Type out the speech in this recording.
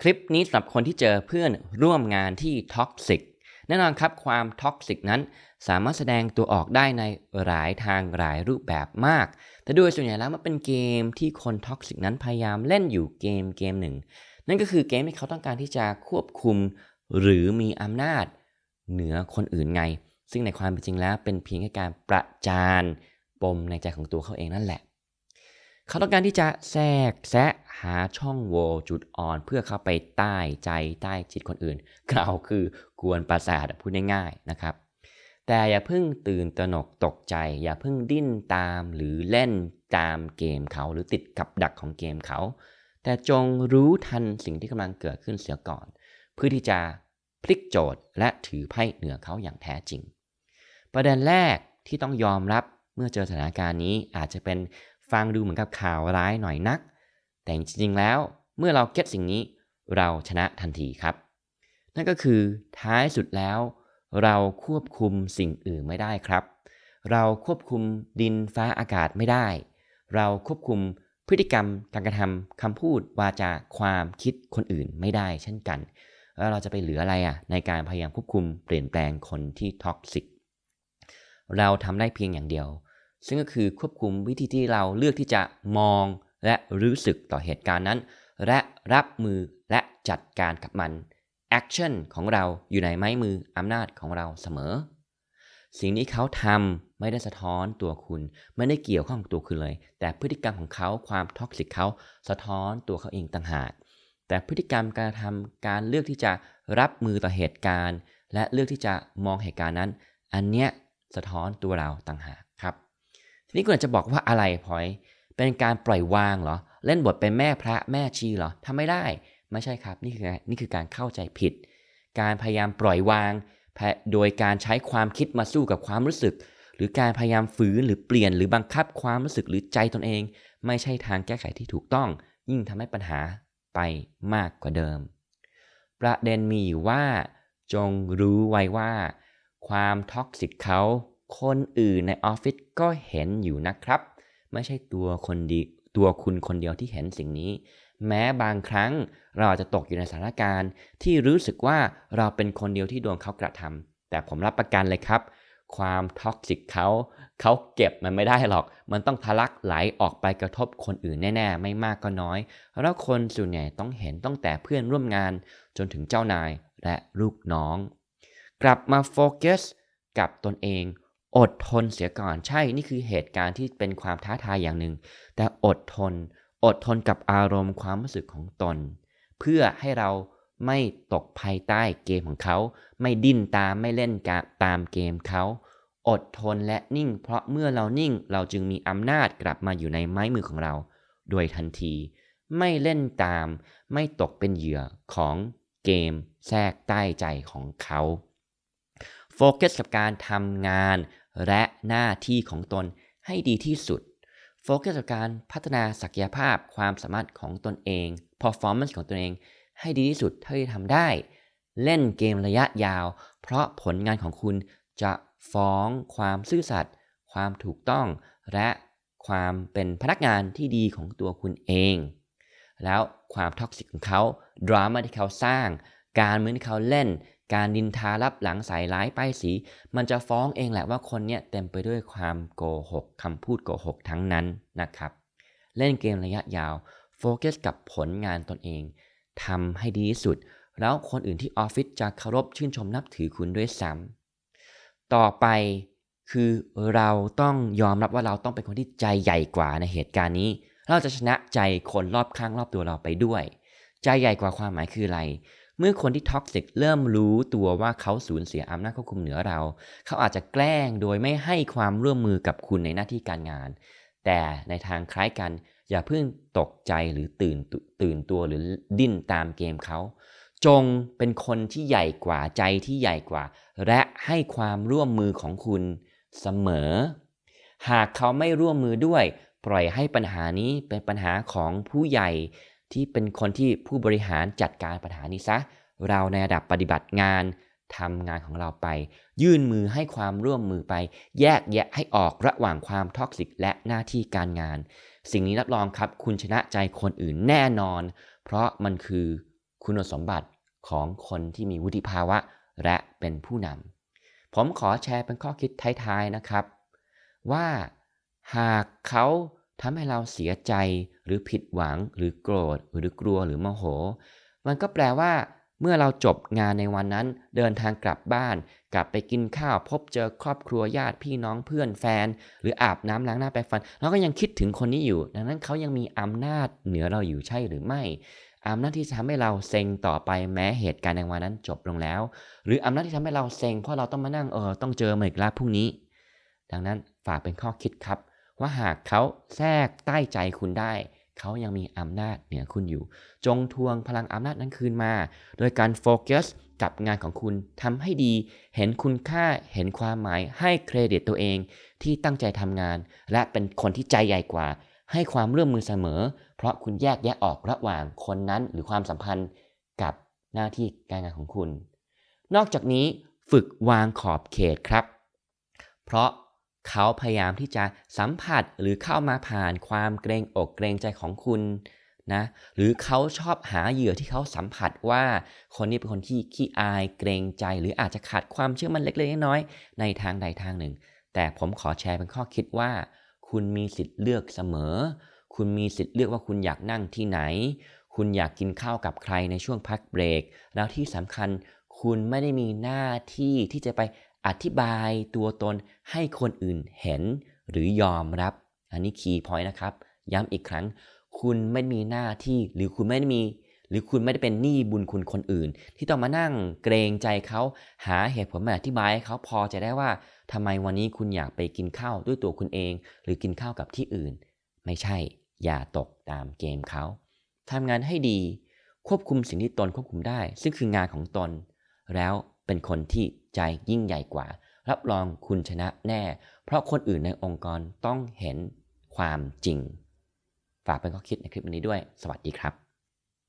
คลิปนี้สำหรับคนที่เจอเพื่อนร่วมงานที่ท็อกซิกแน่นอนครับความท็อกซิกนั้น สามารถแสดงตัวออกได้ในหลายทางหลายรูปแบบมาก แต่โดยส่วนใหญ่แล้วมันเป็นเกมที่คนท็อกซิกนั้นพยายามเล่นอยู่เกมเกมหนึ่ง นั่นก็คือเกมที่เขาต้องการที่จะควบคุม หรือมีอำนาจ เหนือคนอื่นไง ซึ่งในความเป็นจริงแล้วเป็นเพียงแค่การประจานปมในใจของตัวเขาเองนั่นแหละ เขาต้องการที่จะแทรกแซะหาช่องโหว่จุดอ่อน เพื่อเข้าไปใต้ใจใต้จิตคนอื่น กล่าวคือกวนประสาทพูดง่ายๆนะครับ แต่อย่าเพิ่งตื่นตระหนกตกใจ อย่าเพิ่งดิ้นตามหรือเล่นตามเกมเขาหรือติดกับดักของเกมเขา แต่จงรู้ทันสิ่งที่กำลังเกิดขึ้นเสียก่อน เพื่อที่จะพลิกโจทย์และถือไพ่เหนือเขาอย่างแท้จริง ประเด็นแรกที่ต้องยอมรับเมื่อเจอสถานการณ์นี้อาจจะเป็น ฟังดูเหมือนกับข่าวร้ายหน่อยนัก แต่จริงๆแล้วเมื่อเราเก็ตสิ่งนี้เราชนะทันทีครับ นั่นก็คือท้ายสุดแล้ว เราควบคุมสิ่งอื่นไม่ได้ครับ เราควบคุมดินฟ้าอากาศไม่ได้ เราควบคุมพฤติกรรมการกระทำคำพูดวาจาความคิดคนอื่นไม่ได้เช่นกัน แล้วเราจะไปเหลืออะไรอะในการพยายามควบคุมเปลี่ยนแปลงคนที่ท็อกซิกเราทำได้เพียงอย่างเดียว ซึ่งก็คือควบคุมวิธีที่เราเลือกที่จะมองและรู้สึกต่อเหตุการณ์นั้น และรับมือและจัดการกับมันแอคชั่นของเราอยู่ในไม้มืออำนาจของเราเสมอ สิ่งที่เขาทำไม่ได้สะท้อนตัวคุณ ไม่ได้เกี่ยวข้องกับตัวคุณเลย แต่พฤติกรรมของเขาความท็อกซิกเขาสะท้อนตัวเขาเองต่างหาก แต่พฤติกรรมการทำการเลือกที่จะรับมือต่อเหตุการณ์ และเลือกที่จะมองเหตุการณ์นั้น อันเนี้ยสะท้อนตัวเราต่างหากครับ ทีนี้คุณอาจจะบอกว่าอะไรพอยเป็นการปล่อยวางเหรอ เล่นบทเป็นแม่พระแม่ชีเหรอทำไม่ได้ ไม่ใช่ครับ นี่คือนี่คือการเข้าใจผิด การพยายามปล่อยวาง โดยการใช้ความคิดมาสู้กับความรู้สึก หรือการพยายามฝืนหรือเปลี่ยนหรือบังคับความรู้สึกหรือใจตนเอง ไม่ใช่ทางแก้ไขที่ถูกต้อง ยิ่งทำให้ปัญหาไปมากกว่าเดิม ประเด็นมีอยู่ว่า จงรู้ไว้ว่า ความท็อกซิกเขา คนอื่นในออฟฟิศก็เห็นอยู่นะครับ ไม่ใช่ตัวคนดีตัวคุณคนเดียวที่เห็นสิ่งนี้ แม้บางครั้งเราอาจจะตกอยู่ในสถานการณ์ที่รู้สึกว่าเราเป็นคนเดียวที่โดนเขากระทำแต่ผมรับประกันเลยครับ ความท็อกซิกเขาเขาเก็บมันไม่ได้หรอก มันต้องทะลักไหลออกไปกระทบคนอื่นแน่ๆ ไม่มากก็น้อย แล้วคนส่วนใหญ่ต้องเห็นต้องแต่เพื่อนร่วมงานจนถึงเจ้านายและลูกน้อง กลับมาโฟกัสกับตนเอง อดทนเสียก่อนใช่นี่คือเหตุการณ์ที่เป็นความท้าทายอย่างหนึ่ง แต่อดทน อดทนกับอารมณ์ความรู้สึกของตน เพื่อให้เราไม่ตกภายใต้เกมของเขา ไม่ดิ้นตามไม่เล่นกตามเกมเขา อดทนและนิ่ง เพราะเมื่อเรานิ่งเราจึงมีอำนาจกลับมาอยู่ในไม้มือของเรา โดยทันที ไม่เล่นตาม ไม่ตกเป็นเหยื่อของเกมแทรกใต้ใจของเขา โฟกัสกับการทำงาน และหน้าที่ของตนให้ดีที่สุด โฟกัสกับการพัฒนาศักยภาพความสามารถของตนเอง performance ของตนเอง ให้ดีที่สุดเท่าที่ทำได้ เล่นเกมระยะยาว เพราะผลงานของคุณจะฟ้องความซื่อสัตย์ความถูกต้อง และความเป็นพนักงานที่ดีของตัวคุณเอง แล้วความท็อกซิกของเขาดราม่าที่เขาสร้าง การเมืองที่เขาเล่น การดินทารับหลังใส่ร้ายป้ายสี มันจะฟ้องเองแหละว่าคนเนี้ยเต็มไปด้วยความโกหกคำพูดโกหกทั้งนั้นนะครับ เล่นเกมระยะยาวโฟกัสกับผลงานตนเองทำให้ดีที่สุด แล้วคนอื่นที่ออฟฟิศจะเคารพชื่นชมนับถือคุณด้วยซ้ำต่อไปคือเราต้องยอมรับว่าเราต้องเป็นคนที่ใจใหญ่กว่าในเหตุการณ์นี้ เราจะชนะใจคนรอบข้างรอบตัวเราไปด้วย ใจใหญ่กว่าความหมายคืออะไร เมื่อคนที่ท็อกซิกเริ่มรู้ตัวว่าเขาสูญเสียอำนาจควบคุมเหนือเรา เขาอาจจะแกล้งโดยไม่ให้ความร่วมมือกับคุณในหน้าที่การงาน แต่ในทางคล้ายกัน อย่าเพิ่งตกใจหรือตื่นตื่นตัวหรือดิ้นตามเกมเขา จงเป็นคนที่ใหญ่กว่าใจที่ใหญ่กว่า และให้ความร่วมมือของคุณเสมอ หากเขาไม่ร่วมมือด้วย ปล่อยให้ปัญหานี้เป็นปัญหาของผู้ใหญ่ที่เป็นคนที่ผู้บริหารจัดการปัญหานี้ซะ เราในระดับปฏิบัติงานทำงานของเราไป ยื่นมือให้ความร่วมมือไป แยกแยะให้ออกระหว่างความท็อกซิกและหน้าที่การงาน สิ่งนี้รับรองครับ คุณชนะใจคนอื่นแน่นอน เพราะมันคือคุณสมบัติของคนที่มีวุฒิภาวะ และเป็นผู้นำผมขอแชร์เป็นข้อคิดท้ายๆนะครับ ว่าหากเขาทำให้เราเสียใจหรือผิดหวังหรือโกรธหรือกลัวหรือโมโห มันก็แปลว่า เมื่อเราจบงานในวันนั้น เดินทางกลับบ้าน กลับไปกินข้าวพบเจอครอบครัวญาติพี่น้องเพื่อนแฟน หรืออาบน้ำล้างหน้าแปรงฟันเราก็ยังคิดถึงคนนี้อยู่ ดังนั้นเขายังมีอำนาจเหนือเราอยู่ใช่หรือไม่อำนาจที่จะทำให้เราเซ็งต่อไปแม้เหตุการณ์ในวันนั้นจบลงแล้ว หรืออำนาจที่ทำให้เราเซ็งเพราะเราต้องมานั่งเออต้องเจอมาอีกแล้วพรุ่งนี้ ดังนั้นฝากเป็นข้อคิดครับ ว่าหากเขาแทรกใต้ใจคุณได้ เขายังมีอำนาจเหนือคุณอยู่ จงทวงพลังอำนาจนั้นคืนมา โดยการโฟกัสกับงานของคุณทำให้ดี เห็นคุณค่าเห็นความหมายให้เครดิตตัวเอง ที่ตั้งใจทำงาน และเป็นคนที่ใจใหญ่กว่า ให้ความร่วมมือเสมอ เพราะคุณแยกแยะออกระหว่างคนนั้นหรือความสัมพันธ์กับหน้าที่การงานของคุณ นอกจากนี้ฝึกวางขอบเขตครับ เพราะ เขาพยายามที่จะสัมผัสหรือเข้ามาผ่านความเกรงอกเกรงใจของคุณนะหรือเขาชอบหาเหยื่อที่เขาสัมผัสว่าคนนี้เป็นคนที่ขี้อายเกรงใจ หรืออาจจะขาดความเชื่อมั่นเล็กๆน้อยๆในทางใดทางหนึ่ง แต่ผมขอแชร์เป็นข้อคิดว่า คุณมีสิทธิ์เลือกเสมอ คุณมีสิทธิ์เลือกว่าคุณอยากนั่งที่ไหน คุณอยากกินข้าวกับใครในช่วงพักเบรก แล้วที่สำคัญคุณไม่ได้มีหน้าที่ที่จะไป อธิบายตัวตนให้คนอื่นเห็นหรือยอมรับ อันนี้คีย์พอยต์นะครับ ย้ำอีกครั้ง คุณไม่มีหน้าที่หรือคุณไม่ได้มี หรือคุณไม่ได้เป็นหนี้บุญคุณคนอื่น ที่ต้องมานั่งเกรงใจเขาหาเหตุผลมาอธิบายให้เขาพอจะได้ว่าทำไมวันนี้คุณอยากไปกินข้าวด้วยตัวคุณเอง หรือกินข้าวกับที่อื่น ไม่ใช่อย่าตกตามเกมเขาทำงานให้ดี ควบคุมสิ่งที่ตนควบคุมได้ ซึ่งคืองานของตน แล้ว เป็นคนที่ใจยิ่งใหญ่กว่า รับรองคุณชนะแน่ เพราะคนอื่นในองค์กรต้องเห็นความจริง ฝากเป็นข้อคิดในคลิปวันนี้ด้วย สวัสดีครับ